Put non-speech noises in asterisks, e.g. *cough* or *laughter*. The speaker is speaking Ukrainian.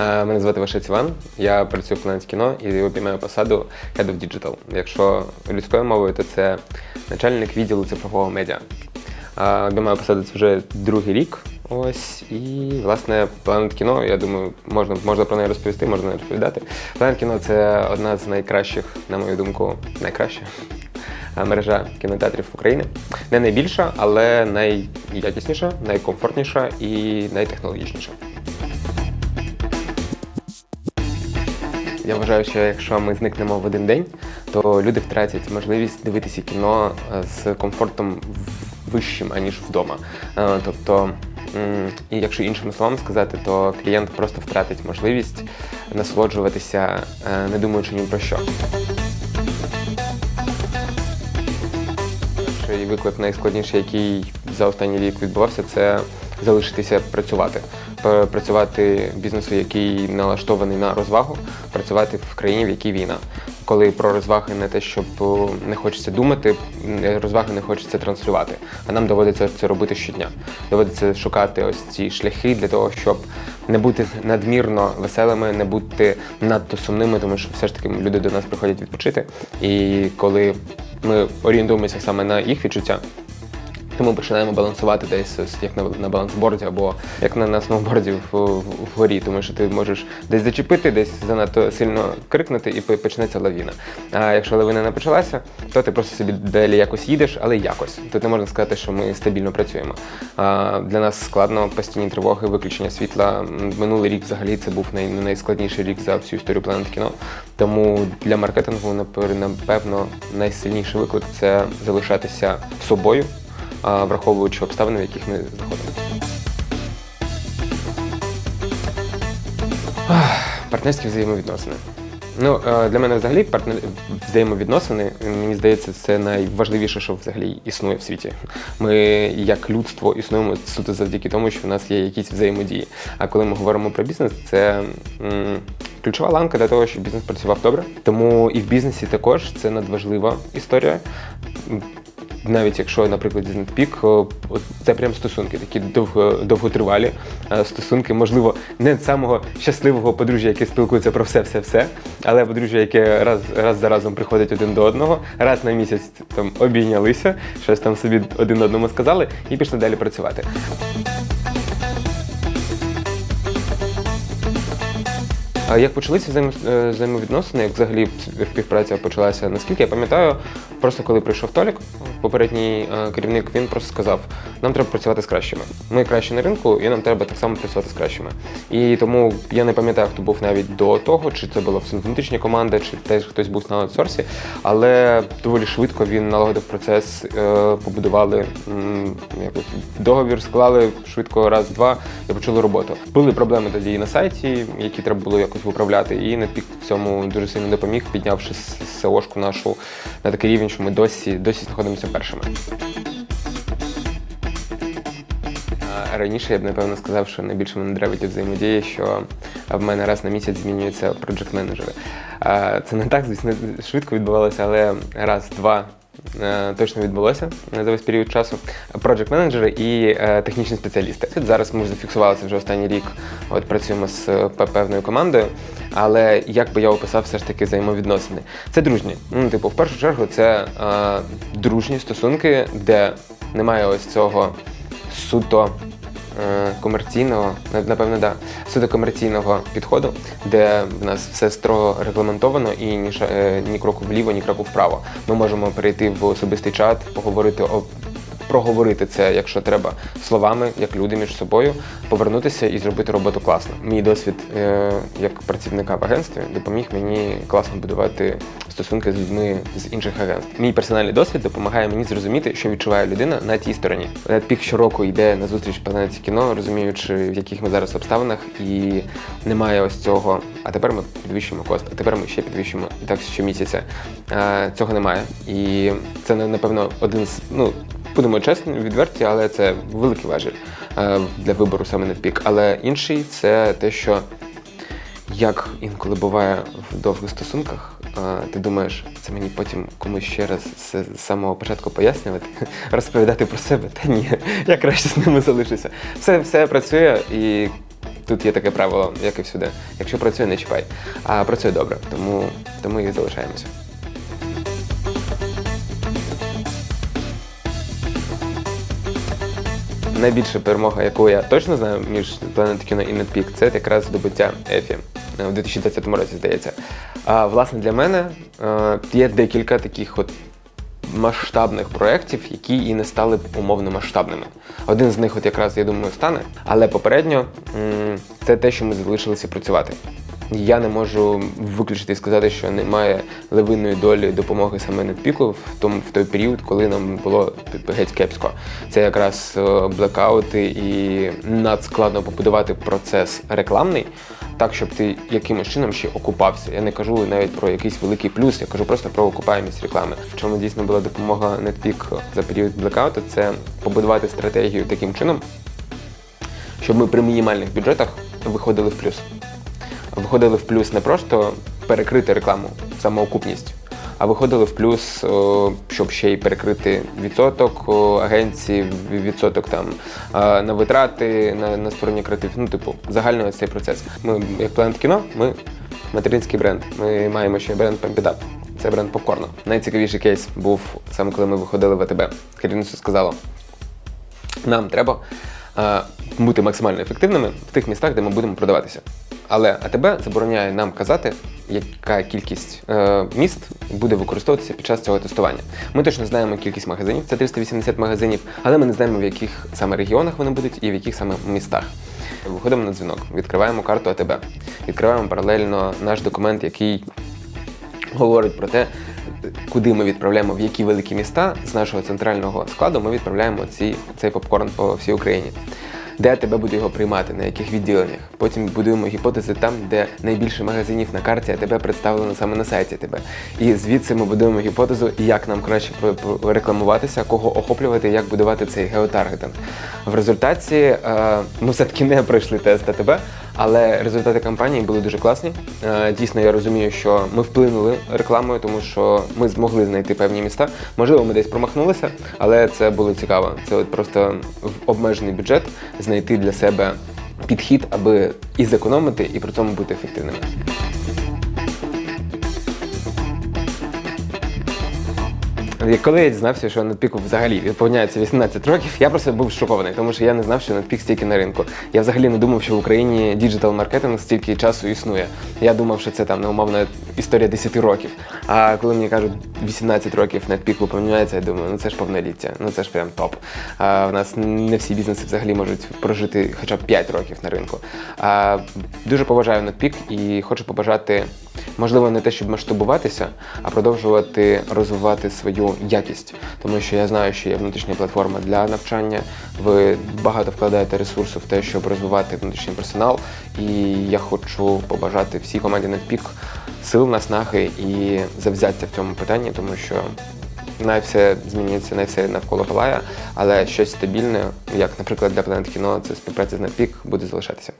Е, Мене звати Вашець Іван. Я працюю в Planet кіно і обіймаю посаду Head of Digital. Якщо людською мовою, то це начальник відділу цифрового медіа. Е, Обіймаю посаду це вже другий рік. Ось і власне Planet кіно. Я думаю, можна можна про неї розповісти, можна розповідати. Planet кіно це одна з найкращих, на мою думку, найкраща е, мережа кінотеатрів України. Не найбільша, але найякісніша, найкомфортніша і найтехнологічніша. Я вважаю, що якщо ми зникнемо в один день, то люди втратять можливість дивитися кіно е, з комфортом вищим, аніж вдома. Е, Тобто, і якщо іншими словами сказати, то клієнт просто втратить можливість насолоджуватися, е, не думаючи ні про що. Перший виклик найскладніший, який за останній рік відбувався, це залишитися працювати. П- Працювати бізнесу, який налаштований на розвагу, працювати в країні, в якій війна. Коли про розваги не те, щоб не хочеться думати, розваги не хочеться транслювати. А нам доводиться це робити щодня. Доводиться шукати ось ці шляхи для того, щоб не бути надмірно веселими, не бути надто сумними, тому що все ж таки люди до нас приходять відпочити. І коли ми орієнтуємося саме на їх відчуття, тому починаємо балансувати десь ось як на, на балансборді або як на, на сноуборді вгорі, тому що ти можеш десь зачепити, десь занадто сильно крикнути і по- почнеться лавіна. А якщо лавина не почалася, то ти просто собі далі якось їдеш, але якось. Тут не можна сказати, що ми стабільно працюємо. А, для нас складно постійні тривоги, виключення світла. Минулий рік взагалі це був най, найскладніший рік за всю історію Planet кіно. Тому для маркетингу напевно найсильніший виклик це залишатися собою враховуючи обставини, в яких ми знаходимося. Партнерські взаємовідносини. Ну, е, для мене взагалі партнер... взаємовідносини, мені здається, це найважливіше, що взагалі існує в світі. Ми, як людство, існуємо суто завдяки тому, що в нас є якісь взаємодії. А коли ми говоримо про бізнес, це м, ключова ланка для того, щоб бізнес працював добре. Тому і в бізнесі також це надважлива історія навіть якщо, наприклад, з Нетпік, це прям стосунки, такі довго, довготривалі е, стосунки, можливо, не самого щасливого подружжя, яке спілкується про все, все, все, але подружжя, яке раз, раз за разом приходить один до одного, раз на місяць там обійнялися, щось там собі один одному сказали і пішли далі працювати. А як почалися е, взаємовідносини, як взагалі співпраця почалася? Наскільки я пам'ятаю, просто коли прийшов Толік, попередній е, керівник, він просто сказав: нам треба працювати з кращими. Ми кращі на ринку, і нам треба так само працювати з кращими. І тому я не пам'ятаю, хто був навіть до того, чи це була внутрішня команда, чи теж хтось був на аутсорсі, але доволі швидко він налагодив процес, е, побудували якось договір, склали швидко раз-два і почали роботу. Були проблеми тоді і на сайті, які треба було якось виправляти, і Netpeak в цьому дуже сильно допоміг, піднявши с- SEO-шку нашу на такий рівень, що ми досі, досі знаходимося першими. Раніше я б напевно сказав, що найбільше мене древить від взаємодії, що в мене раз на місяць змінюються проджект менеджери. Це не так, звісно, швидко відбувалося, але раз-два. е, Точно відбулося за весь період часу. Проджект менеджери і е, технічні спеціалісти. Зараз ми зафіксувалися вже останній рік. От працюємо з е, певною командою. Але як би я описав все ж таки взаємовідносини? Це дружні. Ну, типу, в першу чергу, це е, дружні стосунки, де немає ось цього суто е, комерційного, напевно, да, суто комерційного підходу, де в нас все строго регламентовано і ні, е, ні кроку вліво, ні кроку вправо. Ми можемо перейти в особистий чат, поговорити о. Проговорити це, якщо треба, словами, як люди між собою, повернутися і зробити роботу класно. Мій досвід е, як працівника в агентстві допоміг мені класно будувати стосунки з людьми з інших агентств. Мій персональний досвід допомагає мені зрозуміти, що відчуває людина на тій стороні. Пік щороку йде на зустріч планеті кіно, розуміючи, в яких ми зараз обставинах, і немає ось цього. А тепер ми підвищуємо кост, а тепер ми ще підвищуємо і так щомісяця. Е, Цього немає. І це напевно один з ну. Будемо чесні, відверті, але це великий важіль е, для вибору саме Netpeak. Але інший це те, що як інколи буває в довгих стосунках, е, ти думаєш, це мені потім комусь ще раз з самого початку пояснювати, *laughs* розповідати про себе. Та ні, я краще з ними залишуся. Все, все працює і тут є таке правило, як і всюди. Якщо працює, не чіпай. А працює добре, тому, тому і залишаємося. Найбільша перемога, яку я точно знаю між Planet Kino і NetPeak, це якраз здобуття Ефі е, у 2020 році, здається. А власне для мене е, є декілька таких от масштабних проєктів, які і не стали б умовно масштабними. Один з них, от якраз, я думаю, стане. Але попередньо це те, що ми залишилися працювати. Я не можу виключити і сказати, що немає левинної долі допомоги саме Нетпіку в тому в той період, коли нам було геть кепсько. Це якраз е, блекаути і надскладно побудувати процес рекламний, так щоб ти якимось чином ще окупався. Я не кажу навіть про якийсь великий плюс, я кажу просто про окупаємість реклами. В чому дійсно була допомога Netpeak за період блекауту, це побудувати стратегію таким чином, щоб ми при мінімальних бюджетах виходили в плюс. Виходили в плюс не просто перекрити рекламу, самоокупність, а виходили в плюс, щоб ще й перекрити відсоток агенції, відсоток там на витрати, на, на створення креатив. Ну, типу, загально цей процес. Ми, як Planet кіно, ми материнський бренд. Ми маємо ще бренд Pampidap. Це бренд попкорну. Найцікавіший кейс був саме коли ми виходили в АТБ. Керівництво сказало, нам треба бути максимально ефективними в тих містах, де ми будемо продаватися. Але АТБ забороняє нам казати, яка кількість е, міст буде використовуватися під час цього тестування. Ми точно знаємо кількість магазинів, це 380 магазинів, але ми не знаємо, в яких саме регіонах вони будуть і в яких саме містах. Виходимо на дзвінок, відкриваємо карту АТБ, відкриваємо паралельно наш документ, який говорить про те, куди ми відправляємо, в які великі міста з нашого центрального складу ми відправляємо ці, цей попкорн по всій Україні. Де тебе буде його приймати, на яких відділеннях. Потім будуємо гіпотези там, де найбільше магазинів на карті, а тебе представлено саме на сайті тебе. І звідси ми будуємо гіпотезу, як нам краще рекламуватися, кого охоплювати, як будувати цей геотаргетинг. В результаті е, ми все-таки не пройшли тест АТБ, але результати кампанії були дуже класні. Е, Дійсно, я розумію, що ми вплинули рекламою, тому що ми змогли знайти певні міста. Можливо, ми десь промахнулися, але це було цікаво. Це от просто в обмежений бюджет знайти для себе підхід, аби і зекономити, і при цьому бути ефективними. Коли я дізнався, що Netpeak взагалі відповняється 18 років, я просто був шокований, тому що я не знав, що Netpeak стільки на ринку. Я взагалі не думав, що в Україні діджитал маркетинг стільки часу існує. Я думав, що це там неумовна історія 10 років. А коли мені кажуть 18 років Netpeak виповняється, я думаю, ну це ж повноліття, ну це ж прям топ. А в нас не всі бізнеси взагалі можуть прожити хоча б 5 років на ринку. А, дуже поважаю Netpeak і хочу побажати, можливо, не те, щоб масштабуватися, а продовжувати розвивати свою якість. Тому що я знаю, що є внутрішня платформа для навчання. Ви багато вкладаєте ресурсу в те, щоб розвивати внутрішній персонал. І я хочу побажати всій команді Netpeak сил, наснаги і завзяття в цьому питанні, тому що най все змінюється, най все навколо палає, але щось стабільне, як, наприклад, для Planet Kino, це співпраця з Netpeak, буде залишатися.